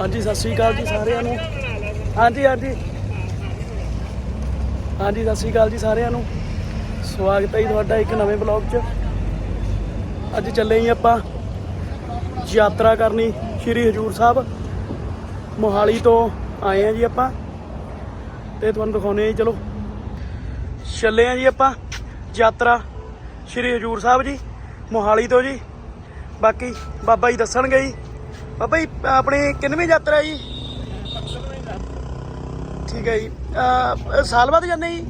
ਹਾਂਜੀ, ਸਤਿ ਸ਼੍ਰੀ ਅਕਾਲ ਜੀ ਸਾਰਿਆਂ ਨੂੰ। ਹਾਂਜੀ ਹਾਂਜੀ। ਹਾਂਜੀ, ਸਤਿ ਸ਼੍ਰੀ ਅਕਾਲ ਜੀ ਸਾਰਿਆਂ ਨੂੰ। ਸਵਾਗਤ ਹੈ ਜੀ ਤੁਹਾਡਾ ਇੱਕ ਨਵੇਂ ਬਲੌਗ 'ਚ। ਅੱਜ ਚੱਲੇ ਜੀ ਆਪਾਂ ਯਾਤਰਾ ਕਰਨੀ ਸ਼੍ਰੀ ਹਜੂਰ ਸਾਹਿਬ। ਮੋਹਾਲੀ ਤੋਂ ਆਏ ਆ ਜੀ ਆਪਾਂ ਤੇ ਤੁਹਾਨੂੰ ਦਿਖਾਉਨੇ ਆ ਜੀ, ਚਲੋ। ਚੱਲੇ ਆ ਜੀ ਆਪਾਂ ਯਾਤਰਾ ਸ਼੍ਰੀ ਹਜੂਰ ਸਾਹਿਬ ਜੀ, ਮੋਹਾਲੀ ਤੋਂ ਜੀ। ਬਾਕੀ ਬਾਬਾ ਜੀ ਦੱਸਣਗੇ ਜੀ। ਬਾਬਾ ਜੀ ਆਪਣੀ ਕਿੰਨਵੀਂ ਯਾਤਰਾ ਹੈ ਜੀ? ਠੀਕ ਹੈ ਜੀ। ਅਹ, ਸਾਲ ਬਾਅਦ ਜਾਂਦੇ ਜੀ?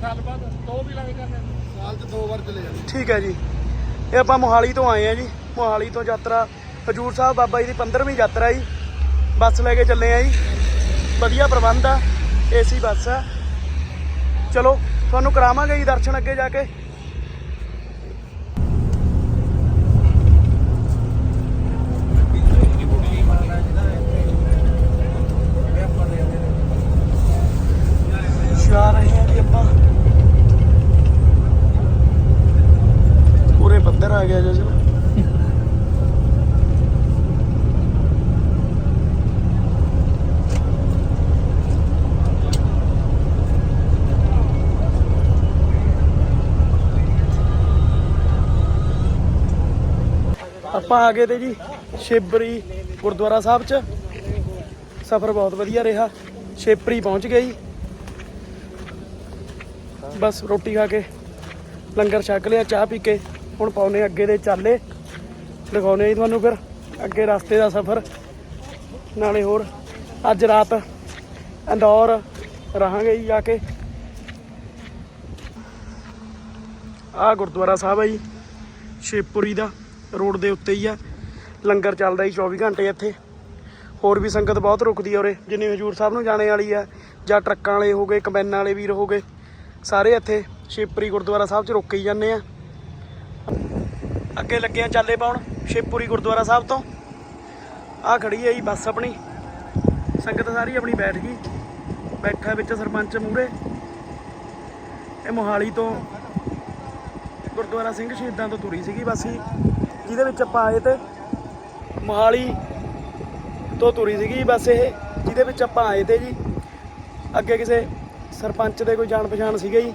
ਸਾਲ ਬਾਅਦ ਦੋ ਵੀ ਲੱਗ ਜਾਂਦੇ। ਸਾਲ 'ਚ ਦੋ ਵਾਰ ਚਲੇ ਜਾਂਦੇ। ਠੀਕ ਹੈ ਜੀ। ਇਹ ਆਪਾਂ ਮੋਹਾਲੀ ਤੋਂ ਆਏ ਆ ਜੀ। ਮੋਹਾਲੀ ਤੋਂ ਯਾਤਰਾ ਹਜੂਰ ਸਾਹਿਬ ਬਾਬਾ ਜੀ ਦੀ 15ਵੀਂ ਯਾਤਰਾ ਜੀ। ਬੱਸ ਲੈ ਕੇ ਚੱਲੇ ਆ ਜੀ। ਵਧੀਆ ਪ੍ਰਬੰਧ ਆ ਏਸੀ ਬੱਸ ਆ। ਚਲੋ ਤੁਹਾਨੂੰ ਕਰਾਵਾਂਗੇ ਜੀ ਦਰਸ਼ਨ ਅੱਗੇ ਜਾ ਕੇ ਜਾ ਰਹੇ ਹਾਂ ਜੀ ਆਪਾਂ ਪੂਰੇ ਪੱਧਰ ਆ ਗਿਆ ਜਸ਼ਨ ਆਪਾਂ ਆ ਗਏ ਤੇ ਜੀ ਸ਼ਿਵਰੀ ਗੁਰਦੁਆਰਾ ਸਾਹਿਬ ਚ। ਸਫ਼ਰ ਬਹੁਤ ਵਧੀਆ ਰਿਹਾ। ਸ਼ੇਪਰੀ ਪਹੁੰਚ ਗਏ ਜੀ। ਬਸ ਰੋਟੀ ਖਾ ਕੇ ਲੰਗਰ ਛਕ ਲਿਆ, ਚਾਹ ਪੀ ਕੇ। ਹੁਣ ਪਾਉਨੇ ਅੱਗੇ ਦੇ ਚਾਲੇ। ਦਿਖਾਉਨੇ ਜੀ ਤੁਹਾਨੂੰ ਫਿਰ ਅੱਗੇ ਰਸਤੇ ਦਾ ਸਫ਼ਰ। ਨਾਲੇ ਹੋਰ ਅੱਜ ਰਾਤ ਇੰਦੌਰ ਰਹਾਂਗੇ ਜੀ ਜਾ ਕੇ। ਆ ਗੁਰਦੁਆਰਾ ਸਾਹਿਬ ਹੈ ਜੀ ਸ਼ਿਵਪੁਰੀ ਦਾ। ਰੋਡ ਦੇ ਉੱਤੇ ਹੀ ਆ। ਲੰਗਰ ਚੱਲਦਾ ਜੀ 24 ਘੰਟੇ ਇੱਥੇ। ਹੋਰ ਵੀ ਸੰਗਤ ਬਹੁਤ ਰੁਕਦੀ ਆ ਉਰੇ। ਜਿੰਨੀ ਹਜੂਰ ਸਾਹਿਬ ਨੂੰ ਜਾਣੇ ਵਾਲੀ ਆ, ਜਾਂ ਟਰੱਕਾਂ ਵਾਲੇ ਹੋ ਗਏ, ਕੰਬਾਈਨਾਂ ਵਾਲੇ ਵੀਰ ਹੋ ਗਏ, ਸਾਰੇ ਇੱਥੇ ਸ਼ਿਵਪੁਰੀ ਗੁਰਦੁਆਰਾ ਸਾਹਿਬ 'ਚ ਰੁਕ ਹੀ ਜਾਂਦੇ ਆ। ਅੱਗੇ ਲੱਗੇ ਆ ਚਾਲੇ ਪਾਉਣ ਸ਼ਿਵਪੁਰੀ ਗੁਰਦੁਆਰਾ ਸਾਹਿਬ ਤੋਂ। ਆ ਖੜੀ ਹੈ ਜੀ ਬੱਸ ਆਪਣੀ। ਸੰਗਤ ਸਾਰੀ ਆਪਣੀ ਬੈਠ ਗਈ। ਬੈਠਾ ਵਿੱਚ ਸਰਪੰਚ ਮੂਰੇ ਇਹ ਮੋਹਾਲੀ ਤੋਂ ਗੁਰਦੁਆਰਾ ਸਿੰਘ ਸ਼ਹੀਦਾਂ ਤੋਂ ਤੁਰੀ ਸੀਗੀ ਬੱਸ ਹੀ ਜਿਹਦੇ ਵਿੱਚ ਆਪਾਂ ਆਏ ਤੇ ਮੋਹਾਲੀ ਤੋਂ ਤੁਰੀ ਸੀਗੀ ਬੱਸ ਇਹ, ਜਿਹਦੇ ਵਿੱਚ ਆਪਾਂ ਆਏ ਤੇ ਜੀ। ਅੱਗੇ ਕਿਸੇ ਸਰਪੰਚ ਦੇ ਕੋਈ ਜਾਣ ਪਛਾਣ ਸੀਗੇ ਜੀ।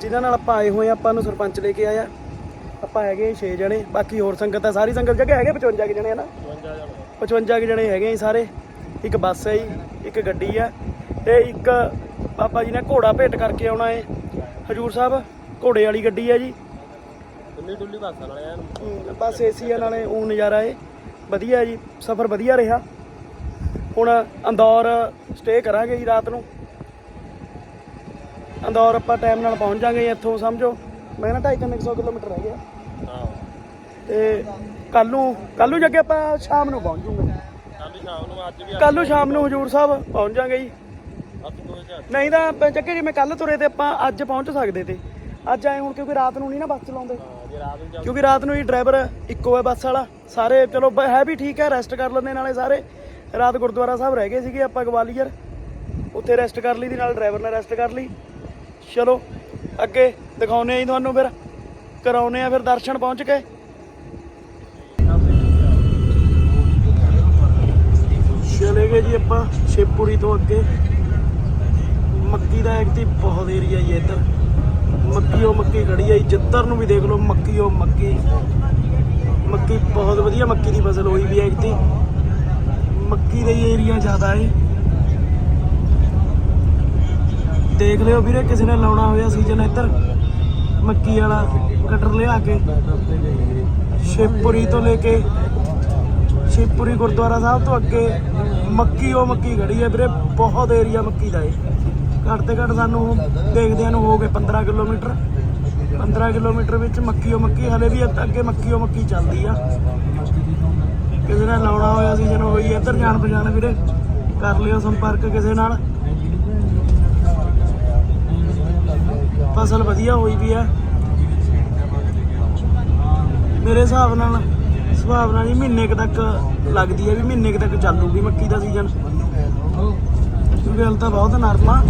ਜਿਨ੍ਹਾਂ ਨਾਲ ਆਪਾਂ ਆਏ ਹੋਏ ਆ, ਆਪਾਂ ਨੂੰ ਸਰਪੰਚ ਲੈ ਕੇ ਆਇਆ। ਆਪਾਂ ਹੈਗੇ 6 ਜਣੇ, ਬਾਕੀ ਹੋਰ ਸੰਗਤ ਆ, ਸਾਰੀ ਸੰਗਤ ਜਗ੍ਹਾ ਹੈਗੇ 55 ਕੁ ਜਣੇ ਹਨਾ 55 ਕੁ ਜਣੇ ਹੈਗੇ ਜੀ ਸਾਰੇ। ਇੱਕ ਬੱਸ ਹੈ ਜੀ, ਇੱਕ ਗੱਡੀ ਆ ਤੇ ਇੱਕ ਬਾਬਾ ਜੀ ਨੇ ਘੋੜਾ ਭੇਟ ਕਰਕੇ ਆਉਣਾ ਏ ਹਜੂਰ ਸਾਹਿਬ ਘੋੜੇ ਵਾਲੀ ਗੱਡੀ ਹੈ ਜੀ। ਨਾਲ ਐਨ ਬਸ ਏਸੀ ਆ ਨਾਲੇ ਉਹ ਨਜ਼ਾਰਾ ਏ। ਵਧੀਆ ਜੀ ਸਫ਼ਰ ਵਧੀਆ ਰਿਹਾ। ਹੁਣ ਅੰਦੌਰ ਸਟੇ ਕਰਾਂਗੇ ਜੀ ਰਾਤ ਨੂੰ। ਅੰਦੌਰ ਆਪਾਂ ਟਾਈਮ ਨਾਲ ਪਹੁੰਚ ਜਾਾਂਗੇ ਇੱਥੋਂ ਸਮਝੋ। ਮੈਂ ਨਾ 250 ਕਿਲੋਮੀਟਰ ਰਹਿ ਗਿਆ। ਹਾਂ। ਤੇ ਕੱਲ ਨੂੰ ਕੱਲ ਨੂੰ ਜੱਗੇ ਆਪਾਂ ਸ਼ਾਮ ਨੂੰ ਪਹੁੰਚ ਜੂਗੇ। ਕੱਲ ਸ਼ਾਮ ਨੂੰ ਅੱਜ ਵੀ ਕੱਲ ਨੂੰ ਸ਼ਾਮ ਨੂੰ ਹਜੂਰ ਸਾਹਿਬ ਪਹੁੰਚ ਜਾਾਂਗੇ ਜੀ। ਨਹੀਂ ਤਾਂ ਜੱਗੇ ਜਿਵੇਂ ਕੱਲ ਤੁਰੇ ਤੇ ਆਪਾਂ ਅੱਜ ਪਹੁੰਚ ਸਕਦੇ ਤੇ। ਅੱਜ ਆਏ ਹੁਣ ਕਿਉਂਕਿ ਰਾਤ ਨੂੰ ਨਹੀਂ ਨਾ ਬੱਸ ਚਲਾਉਂਦੇ। ਕਿਉਂਕਿ ਰਾਤ ਨੂੰ ਹੀ ਡਰਾਈਵਰ ਇੱਕੋ ਹੈ ਬੱਸ ਵਾਲਾ। ਸਾਰੇ ਚਲੋ ਹੈ ਵੀ ਠੀਕ ਹੈ ਰੈਸਟ ਕਰ ਲੈਂਦੇ ਨਾਲੇ ਸਾਰੇ। ਰਾਤ ਗੁਰਦੁਆਰਾ ਸਾਹਿਬ ਰਹਿ ਗਏ ਸੀਗੇ ਆਪਾਂ ਗਵਾਲੀਅਰ। ਉੱਥੇ ਰੈਸਟ ਕਰ ਲਈ ਦੀ ਨਾਲ ਡਰਾਈਵਰ ਨੇ ਰੈਸਟ ਕਰ ਲਈ। ਚਲੋ ਅੱਗੇ ਦਿਖਾਉਨੇ ਆ ਜੀ ਤੁਹਾਨੂੰ ਫਿਰ। ਕਰਾਉਨੇ ਆ ਫਿਰ ਦਰਸ਼ਨ ਪਹੁੰਚ ਕੇ। ਚਲੇ ਗਏ ਜੀ ਆਪਾਂ ਸ਼ਿਵਪੁਰੀ ਤੋਂ ਅੱਗੇ। ਮੱਕੀ ਦਾ ਇੱਕ ਤੇ ਬਹੁਤ ਏਰੀਆ ਹੈ ਇੱਧਰ। ਮੱਕੀ ਉਹ ਮੱਕੀ ਖੜੀ ਹੈ ਜੀ। ਜਿੱਧਰ ਨੂੰ ਵੀ ਦੇਖ ਲਓ ਮੱਕੀ ਉਹ ਮੱਕੀ। ਮੱਕੀ ਬਹੁਤ ਵਧੀਆ ਮੱਕੀ ਦੀ ਫਸਲ ਹੋਈ ਵੀ ਹੈ ਇੱਥੇ। ਮੱਕੀ ਦਾ ਹੀ ਏਰੀਆ ਜ਼ਿਆਦਾ ਹੈ ਦੇਖ ਲਿਓ ਵੀਰੇ, ਕਿਸੇ ਨੇ ਲਾਉਣਾ ਹੋਇਆ ਸੀਜ਼ਨ ਇੱਧਰ। ਮੱਕੀ ਵਾਲਾ ਕਟਰ ਲਿਆ ਕੇ। ਸ਼ਿਵਪੁਰੀ ਤੋਂ ਲੈ ਕੇ ਸ਼ਿਵਪੁਰੀ ਗੁਰਦੁਆਰਾ ਸਾਹਿਬ ਤੋਂ ਅੱਗੇ ਮੱਕੀ ਉਹ ਮੱਕੀ ਖੜੀ ਹੈ ਵੀਰੇ, ਬਹੁਤ ਏਰੀਆ ਮੱਕੀ ਦਾ ਹੈ ਘੱਟ ਤੇ ਘੱਟ ਸਾਨੂੰ ਦੇਖਦਿਆਂ ਨੂੰ ਹੋ ਗਏ 15 ਕਿਲੋਮੀਟਰ। 15 ਕਿਲੋਮੀਟਰ ਵਿੱਚ ਮੱਕੀ ਉਹ ਮੱਕੀ, ਹਲੇ ਵੀ ਅੱਗੇ- ਅੱਗੇ ਮੱਕੀ ਉਹ ਮੱਕੀ ਚੱਲਦੀ ਆ। ਕਿਸੇ ਨੇ ਲਾਉਣਾ ਹੋਇਆ ਸੀ ਜਦੋਂ ਹੋਈ ਇੱਧਰ ਜਾਣ ਪਛਾਣ ਵੀਰੇ, ਕਰ ਲਿਓ ਸੰਪਰਕ ਕਿਸੇ ਨਾਲ। ਫਸਲ ਵਧੀਆ ਹੋਈ ਵੀ ਹੈ ਮੇਰੇ ਹਿਸਾਬ ਨਾਲ ਸੁਭਾਵ ਨਾਲ ਹੀ ਮਹੀਨੇ ਕੁ ਤੱਕ ਲੱਗਦੀ ਹੈ ਵੀ ਮਹੀਨੇ ਕੁ ਤੱਕ ਚੱਲੂਗੀ ਮੱਕੀ ਦਾ ਸੀਜ਼ਨ ਕਿਉਂਕਿ ਹਲ ਤਾਂ ਬਹੁਤ ਨਰਮ ਆ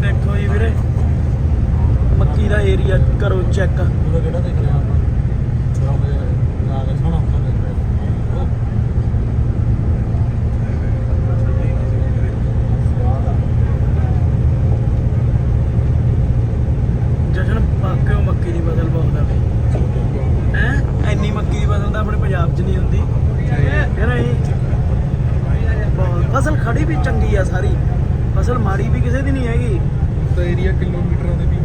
ਦੇਖੋ ਜੀ ਵੀਰੇ ਮੱਕੀ ਮੱਕੀ ਦਾ ਏਰੀਆ ਕਰੋ ਚੈੱਕ ਉਹਦਾ ਕਿਹੜਾ ਦੇਖ ਲਿਆ ਆਪਾਂ ਰੰਗ ਲਾ ਕੇ ਸੋਹਣਾ ਹੁੰਦਾ ਦੇਖ ਰਿਹਾ ਉਹ ਜਸ਼ਨ ਪਾਕਿਓ ਮੱਕੀ ਦੀ ਫਸਲ ਬਹੁਤ ਆ ਹੈ ਇੰਨੀ ਮੱਕੀ ਦੀ ਫਸਲ ਤਾਂ ਆਪਣੇ ਪੰਜਾਬ 'ਚ ਨਹੀਂ ਹੁੰਦੀ ਹੈ ਨਹੀਂ ਬਹੁਤ ਫਸਲ ਖੜੀ ਵੀ ਚੰਗੀ ਆ ਸਾਰੀ ਫਸਲ ਮਾੜੀ ਵੀ ਕਿਸੇ ਦੀ ਨਹੀਂ ਹੈਗੀ ਤਾਂ ਏਰੀਆ ਕਿਲੋਮੀਟਰਾਂ ਦੇ ਵੀ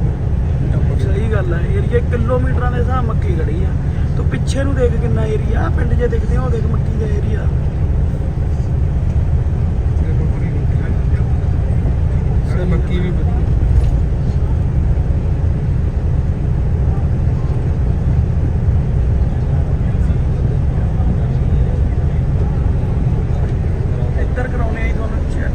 ਸਹੀ ਗੱਲ ਹੈ। ਏਰੀਆ ਕਿਲੋਮੀਟਰਾਂ ਦੇ ਹਿਸਾਬ ਮੱਕੀ ਖੜੀ ਆ। ਤੂੰ ਪਿੱਛੇ ਨੂੰ ਦੇਖ ਕਿੰਨਾ ਏਰੀਆ। ਪਿੰਡ ਜੇ ਦੇਖਦੇ ਹੋ ਦੇਖ ਮੱਕੀ ਦਾ ਏਰੀਆ। ਮੱਕੀ ਵੀ ਵਧੀਆ ਇੱਧਰ ਕਰਾਉਣੇ ਆਈ ਤੁਹਾਨੂੰ ਚੈੱਕ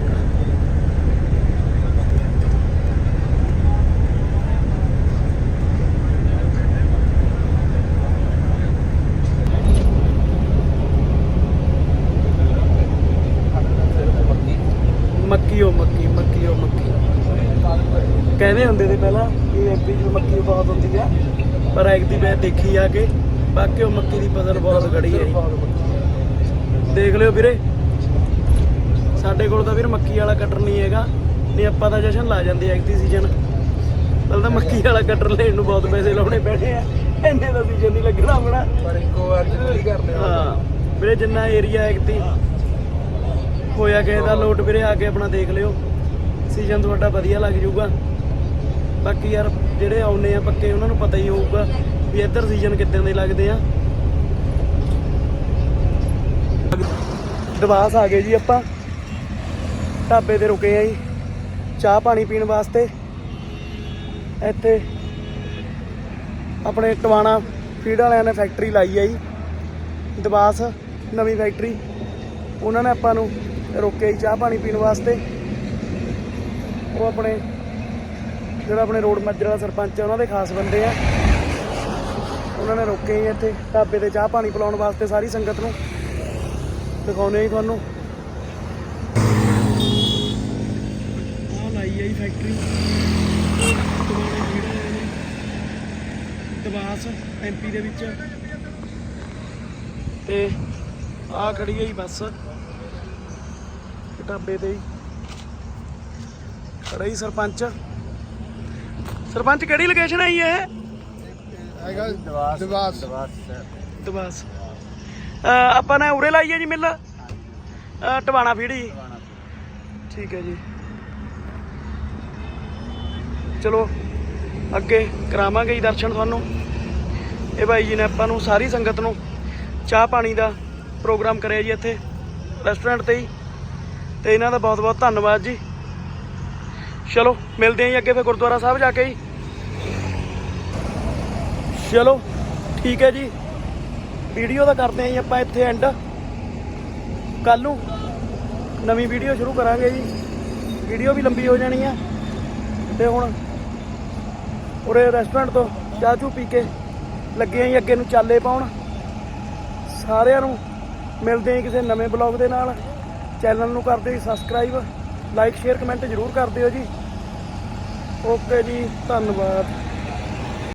ਮੱਕੀ ਉਹ ਮੱਕੀ ਮੱਕੀ ਉਹ ਮੱਕੀ ਕਹਿੰਦੇ ਹੁੰਦੇ ਤੇ ਪਹਿਲਾਂ ਕਿ ਐਮਪੀ ਚ ਮੱਕੀ ਬਹੁਤ ਹੁੰਦੀ ਆ ਪਰ ਐਗਦੀ ਮੈਂ ਦੇਖੀ ਆ ਕੇ ਬਾਕੀ ਉਹ ਮੱਕੀ ਦੀ ਫਸਲ ਬਹੁਤ ਗੜੀ ਹੈ। ਦੇਖ ਲਿਓ ਵੀਰੇ। ਸਾਡੇ ਕੋਲ ਤਾਂ ਵੀਰ ਮੱਕੀ ਵਾਲਾ ਕਟਰ ਨਹੀਂ ਹੈਗਾ ਨਹੀਂ ਆਪਾਂ ਤਾਂ ਜਸ਼ਨ ਲਾ ਜਾਂਦੇ ਐਗਦੀ ਸੀਜ਼ਨ ਪਹਿਲਾਂ ਤਾਂ ਮੱਕੀ ਵਾਲਾ ਕਟਰ ਲੈਣ ਨੂੰ ਬਹੁਤ ਪੈਸੇ ਲਾਉਣੇ ਪੈਣੇ ਆ। ਇੰਨੇ ਦਾ ਸੀਜ਼ਨ ਨਹੀਂ ਲੱਗਣਾ ਆਪਣਾ। ਪਰ ਇੱਕੋ ਵਾਰ ਜ਼ਰੂਰੀ ਕਰਨੇ ਹਾਂ ਵੀਰੇ ਜਿੰਨਾ ਏਰੀਆ ਐਗਦੀ ਹੋਇਆ ਕਿਸੇ ਦਾ ਲੋਟ ਵੀਰੇ ਆ ਕੇ ਆਪਣਾ ਦੇਖ ਲਿਓ। ਸੀਜ਼ਨ ਤੁਹਾਡਾ ਵਧੀਆ ਲੱਗ ਜਾਊਗਾ। ਬਾਕੀ ਯਾਰ ਜਿਹੜੇ ਆਉਨੇ ਆ ਪੱਕੇ, ਉਹਨਾਂ ਨੂੰ ਪਤਾ ਹੀ ਹੋਊਗਾ ਵੀ ਇੱਧਰ ਸੀਜ਼ਨ ਕਿੱਦਾਂ ਦੇ ਲੱਗਦੇ ਆ। ਦਵਾਸ ਆ ਗਏ ਜੀ ਆਪਾਂ। ਢਾਬੇ ਤੇ ਰੁਕੇ ਆ ਜੀ। ਚਾਹ ਪਾਣੀ ਪੀਣ ਵਾਸਤੇ। ਇੱਥੇ ਆਪਣੇ ਟਵਾਣਾ ਫੀਡ ਵਾਲਿਆਂ ਨੇ ਫੈਕਟਰੀ ਲਾਈ ਆ ਜੀ। ਦਵਾਸ ਨਵੀਂ ਫੈਕਟਰੀ ਉਹਨਾਂ ਨੇ ਆਪਾਂ ਨੂੰ ਰੋਕਿਆ ਜੀ ਚਾਹ ਪਾਣੀ ਪੀਣ ਵਾਸਤੇ। ਉਹ ਆਪਣੇ ਜਿਹੜਾ ਆਪਣੇ ਰੋਡ ਮੱਜਰ ਦਾ ਸਰਪੰਚ ਹੈ ਉਹਨਾਂ ਦੇ ਖਾਸ ਬੰਦੇ ਆ। ਉਹਨਾਂ ਨੇ ਰੋਕੇ ਜੀ ਇੱਥੇ, ਢਾਬੇ ਤੇ ਚਾਹ ਪਾਣੀ ਪਿਲਾਉਣ ਵਾਸਤੇ ਸਾਰੀ ਸੰਗਤ ਨੂੰ। ਦਿਖਾਉਣੇ ਜੀ ਤੁਹਾਨੂੰ। ਆਹ ਲਾਈ ਆ ਫੈਕਟਰੀ ਦਵਾਸ ਐਮਪੀ ਦੇ ਵਿੱਚ। ਤੇ ਆਹ ਖੜੀ ਹੈ ਜੀ ਬੱਸ। ਢਾਬੇ ਤੇ ਹੀ। ਖੜਾ ਹੀ ਸਰਪੰਚ। ਸਰਪੰਚ ਕਿਹੜੀ ਲੋਕੇਸ਼ਨ ਹੈ ਜੀ ਇਹ? ਹੈਗਾ ਦਵਾਸ ਦਵਾਸ। ਦਵਾਸ। ਅਹ ਆਪਾਂ ਨੇ ਉਰੇ ਲਾਈ ਹੈ ਜੀ ਮਿੱਲ? ਟਵਾਣਾ ਫੀੜੀ। ਠੀਕ ਹੈ ਜੀ। ਚਲੋ ਅੱਗੇ ਕਰਾਵਾਂਗੇ ਜੀ ਦਰਸ਼ਨ ਤੁਹਾਨੂੰ। ਇਹ ਭਾਈ ਜੀ ਨੇ ਆਪਾਂ ਨੂੰ ਸਾਰੀ ਸੰਗਤ ਨੂੰ ਚਾਹ ਪਾਣੀ ਦਾ ਪ੍ਰੋਗਰਾਮ ਕਰਿਆ ਜੀ ਇੱਥੇ ਰੈਸਟੋਰੈਂਟ ਤੇ ਹੀ। ਤੇ ਇਹਨਾਂ ਦਾ ਬਹੁਤ ਬਹੁਤ ਧੰਨਵਾਦ ਜੀ। ਚਲੋ, ਮਿਲਦੇ ਆਂ ਜੀ ਅੱਗੇ ਫਿਰ ਗੁਰਦੁਆਰਾ ਸਾਹਿਬ ਜਾ ਕੇ ਜੀ। ਚਲੋ, ਠੀਕ ਹੈ ਜੀ। ਵੀਡੀਓ ਦਾ ਕਰਦੇ ਆਂ ਜੀ ਆਪਾਂ ਇੱਥੇ ਐਂਡ ਕੱਲ ਨੂੰ ਨਵੀਂ ਵੀਡੀਓ ਸ਼ੁਰੂ ਕਰਾਂਗੇ ਜੀ। ਵੀਡੀਓ ਵੀ ਲੰਬੀ ਹੋ ਜਾਣੀ ਆ। ਤੇ ਹੁਣ ਉਰੇ ਰੈਸਟੋਰੈਂਟ ਤੋਂ ਚਾਹ ਚੂ ਪੀ ਕੇ ਲੱਗੇ ਆਂ ਜੀ ਅੱਗੇ ਨੂੰ ਚਾਲੇ ਪਾਉਣ। ਸਾਰਿਆਂ ਨੂੰ ਮਿਲਦੇ ਆਂ ਜੀ ਕਿਸੇ ਨਵੇਂ ਬਲੌਗ ਦੇ ਨਾਲ। ਚੈਨਲ ਨੂੰ ਕਰਦੇ ਜੀ ਸਬਸਕ੍ਰਾਈਬ ਲਾਈਕ ਸ਼ੇਅਰ ਕਮੈਂਟ ਜ਼ਰੂਰ ਕਰ ਦਿਓ ਜੀ। ਓਕੇ ਜੀ ਧੰਨਵਾਦ।